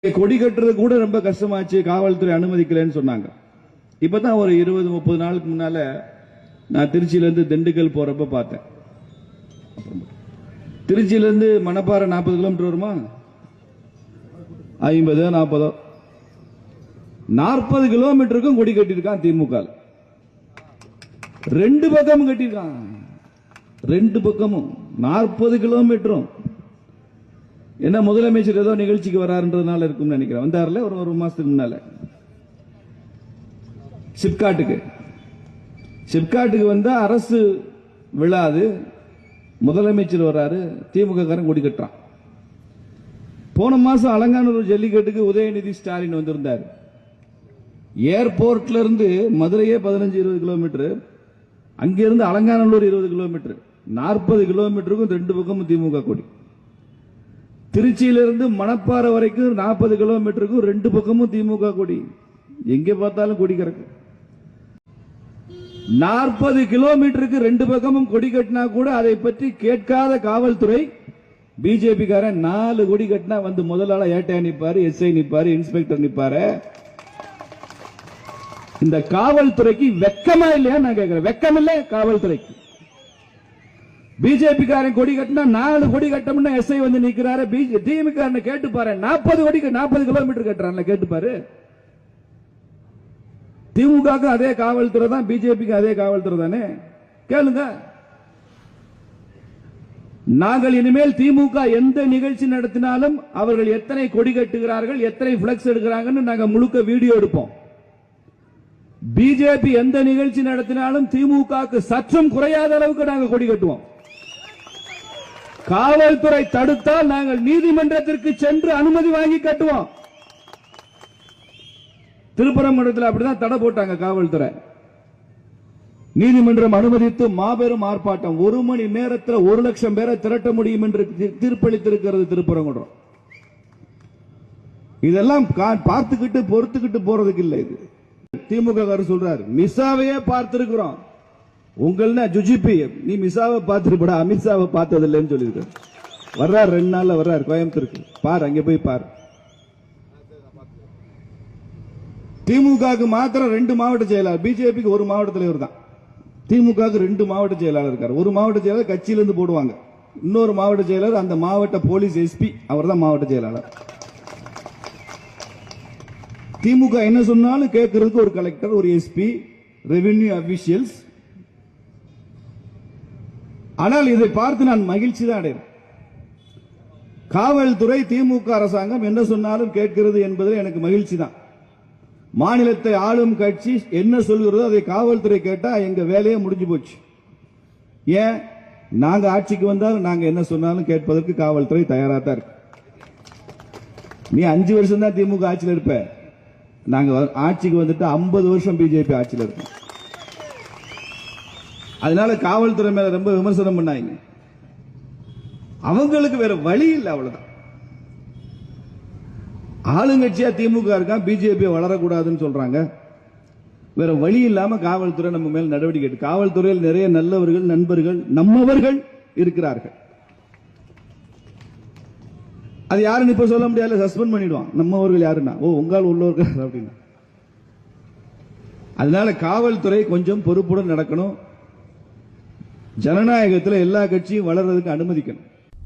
கொடி கட்டுறது கூட ரொம்ப கஷ்டமாச்சு. காவல்துறை அனுமதிக்கலன்னு சொன்னாங்க. இப்பதான் ஒரு இருபது முப்பது நாளுக்கு முன்னால நான் திருச்சியில இருந்து திண்டுக்கல் போறப்ப பார்த்தேன். திருச்சியில இருந்து மணப்பாறை நாற்பது கிலோமீட்டர் வருமா? ஐம்பது நாற்பதோ. நாற்பது கிலோமீட்டருக்கும் கொடி கட்டியிருக்கான் திமுக ரெண்டு பக்கமும் கட்டியிருக்கான். ரெண்டு பக்கமும். நாற்பது கிலோமீட்டரும். என்ன முதலமைச்சர் ஏதோ நிகழ்ச்சிக்கு வராருன்றதுனால இருக்கும்னு நினைக்கிறேன். வந்தார்ல ஒரு ஒரு மாசத்துக்கு முன்னால. சிப்காட்டுக்கு. சிப்காட்டுக்கு வந்தா அரசு விழாது. முதலமைச்சர் வராரு திமுக காரன் கொடி கட்டுறான். போன மாசம் அலங்காநல்லூர் ஜல்லிக்கட்டுக்கு உதயநிதி ஸ்டாலின் வந்திருந்தார். ஏர்போர்ட்ல இருந்து மதுரையே பதினஞ்சு இருபது கிலோமீட்டர். அங்கிருந்து அலங்காநல்லூர் இருபது கிலோமீட்டர். நாற்பது கிலோமீட்டருக்கும் ரெண்டு பக்கமும் திமுக கொடி. திருச்சியிலிருந்து மணப்பாறை வரைக்கும் நாற்பது கிலோமீட்டருக்கும் ரெண்டு பக்கமும் திமுக கொடி. எங்க பார்த்தாலும் கொடி கிடக்கு. நாற்பது கிலோமீட்டருக்கு ரெண்டு பக்கமும் கொடி கட்டினா கூட அதை பற்றி கேட்காத காவல்துறை பிஜேபி காரன் நாலு கொடி கட்டினா வந்து முதலாள ஏட்டையா நிப்பாரு எஸ்ஐ நிப்பாரு இன்ஸ்பெக்டர் நிப்பாரு. இந்த காவல்துறைக்கு வெக்கமா இல்லையா நான் கேட்கிறேன். வெக்கம் இல்லை காவல்துறைக்கு. பிஜேபி காரன் கொடி கட்டினா நாலு கொடி கட்டம்னா எஸ்ஐ வந்து நிக்கிறாரு. திமுக கேட்டு பாரு. நாற்பது கோடிக்கு நாற்பது கிலோமீட்டர் கட்டுறான்ல கேட்டு பாரு. திமுக அதே காவல்துறை தான் பிஜேபிக்கு அதே காவல்துறை தானே? கேளுங்க. நாங்கள் இனிமேல் திமுக எந்த நிகழ்ச்சி நடத்தினாலும் அவர்கள் எத்தனை கொடி கட்டுகிறார்கள் எத்தனை பிளக்ஸ் எடுக்கிறாங்கன்னு நாங்க முழுக்க வீடியோ எடுப்போம். பிஜேபி எந்த நிகழ்ச்சி நடத்தினாலும் திமுக சற்றும் குறையாத அளவுக்கு நாங்கள் கொடி கட்டுவோம். காவல்துறை தடுத்தால் நாங்கள் நீதிமன்றத்திற்கு சென்று அனுமதி வாங்கி கட்டுவோம். திருப்பரங்குன்றத்தில் அப்படிதான் தடை போட்டாங்க காவல்துறை. நீதிமன்றம் அனுமதித்து மாபெரும் ஆர்ப்பாட்டம். ஒரு மணி நேரத்தில் ஒரு லட்சம் பேரை திரட்ட முடியும் என்று தீர்ப்பளித்திருக்கிறது திருப்பரங்குன்றம். இதெல்லாம் கா- பார்த்துக்கிட்டு பொறுத்துக்கிட்டு போறதுக்கு இல்லை இது. திமுக சொல்றாரு மிசாவையே பார்த்திருக்கிறோம். உங்கள்னா ஜுஜிபி நீ மிசாவை பார்த்துருப்படா அமித்ஷாவை பார்த்தது இல்லைன்னு சொல்லியிருக்காரு வர்றார் ரெண்டு நாளில் வர்றார் கோயம்புத்தூருக்கு. பார் அங்கே போய் பார். திமுகவுக்கு மாத்திரம் ரெண்டு மாவட்ட செயலாளர். பிஜேபிக்கு ஒரு மாவட்ட தலைவர் தான் திமுகவுக்கு ரெண்டு மாவட்ட செயலாளர் இருக்கார். ஒரு மாவட்ட செயலாளர் கட்சியிலேருந்து போடுவாங்க. இன்னொரு மாவட்ட செயலாளர் அந்த மாவட்ட போலீஸ் எஸ்பி. அவர் தான் மாவட்ட செயலாளர். திமுக என்ன சொன்னாலும் கேட்கறதுக்கு ஒரு கலெக்டர் ஒரு எஸ்பி ரெவென்யூ அபிஷியல்ஸ் ஆனால் இதை பார்த்து நான் மகிழ்ச்சி தான் காவல்துறை திமுக அரசாங்கம் என்ன சொன்னாலும் கேட்கிறது என்பதில் எனக்கு மகிழ்ச்சி தான். மாநிலத்தை ஆளும் கட்சி என்ன சொல்கிறதோ அதை காவல்துறை கேட்டால் எங்க வேலையே முடிஞ்சு போச்சு. ஏன்? நாங்க ஆட்சிக்கு வந்தால் நாங்க என்ன சொன்னாலும் கேட்பதற்கு காவல்துறை தயாராக தான் இருக்கு. நீ அஞ்சு வருஷம் தான் திமுக ஆட்சியில் இருப்ப. நாங்க வ- ஆட்சிக்கு வந்துட்டு ஐம்பது வருஷம் பிஜேபி ஆட்சியில் இருக்கோம். அதனால காவல்துறை மேல ரொம்ப விமர்சனம் பண்ணாங்க. அவங்களுக்கு வேற வழி இல்லை அவ்வளவுதான். ஆளுங்கட்சியா திமுக இருக்கான் பிஜேபி வளரக்கூடாதுன்னு சொல்றாங்க. வேற வழி இல்லாம காவல்துறை நம்ம மேல் நடவடிக்கை காவல்துறையில் நிறைய நல்லவர்கள் நண்பர்கள் நம்மவர்கள் இருக்கிறார்கள். அது யாருன்னு இப்ப சொல்ல முடியாது சஸ்பெண்ட் பண்ணிடுவான். நம்மவர்கள் யாருன்னா? ஓ உங்கால் உள்ளவர்கள் அப்படின்னா. அதனால காவல்துறை கொஞ்சம் பொறுப்புடன் நடக்கணும். ஜனநாயகத்தில் எல்லா கட்சியும் வளர்றதுக்கு அனுமதிக்கணும்.